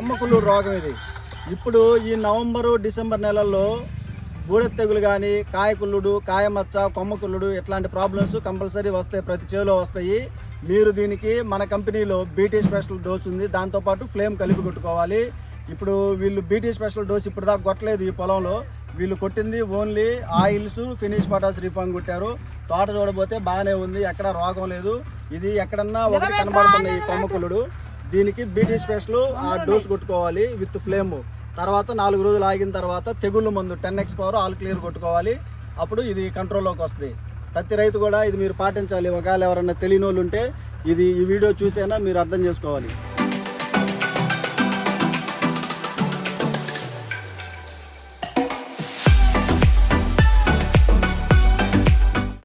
కొమ్మకుళ్ళు రోగం ఇది. ఇప్పుడు ఈ నవంబరు డిసెంబర్ నెలల్లో బూడె తెగులు కానీ కాయకుళ్ళుడు కాయమచ్చ కొమ్మకుళ్ళుడు ఇట్లాంటి ప్రాబ్లమ్స్ కంపల్సరీ వస్తాయి ప్రతి చేలో వస్తాయి. మీరు దీనికి మన కంపెనీలో బీటీ స్పెషల్ డోస్ ఉంది దాంతోపాటు ఫ్లేమ్ కలిపి కొట్టుకోవాలి. ఇప్పుడు వీళ్ళు బీటీ స్పెషల్ డోస్ ఇప్పుడు దాకా కొట్టలేదు ఈ పొలంలో. వీళ్ళు కొట్టింది ఓన్లీ ఆయిల్స్ ఫినిష్ పటాస్ రిఫాంగ్ కొట్టారు. తోట చూడబోతే బాగానే ఉంది ఎక్కడ రోగం లేదు. ఇది ఎక్కడన్నా ఒకటి కనబడుతుంది ఈ కొమ్మకులుడు దీనికి బీటీ స్పెషల్ ఆ డోస్ కొట్టుకోవాలి విత్ ఫ్లేమ్ తర్వాత నాలుగు రోజులు ఆగిన తర్వాత తెగుళ్ళు మందు ten X power all clear కొట్టుకోవాలి. అప్పుడు ఇది కంట్రోల్లోకి వస్తుంది. ప్రతి రైతు కూడా ఇది మీరు పాటించాలి. ఒకవేళ ఎవరన్నా తెలియని వాళ్ళు ఉంటే ఇది ఈ వీడియో చూసైనా మీరు అర్థం చేసుకోవాలి.